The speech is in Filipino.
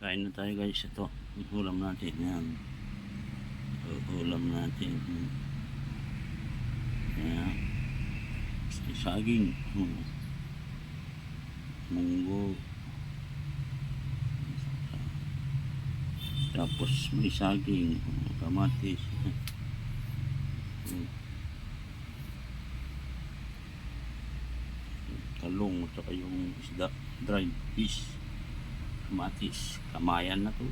Kain na tayo guys. Ito. Ulam natin. Yan. Ulam natin. Yan. Saging. Hmm. Munggo. Tapos may saging. Kamatis. Hmm. Talong. At saka yung isda. Dried fish. Kamatis. Kamayan na to.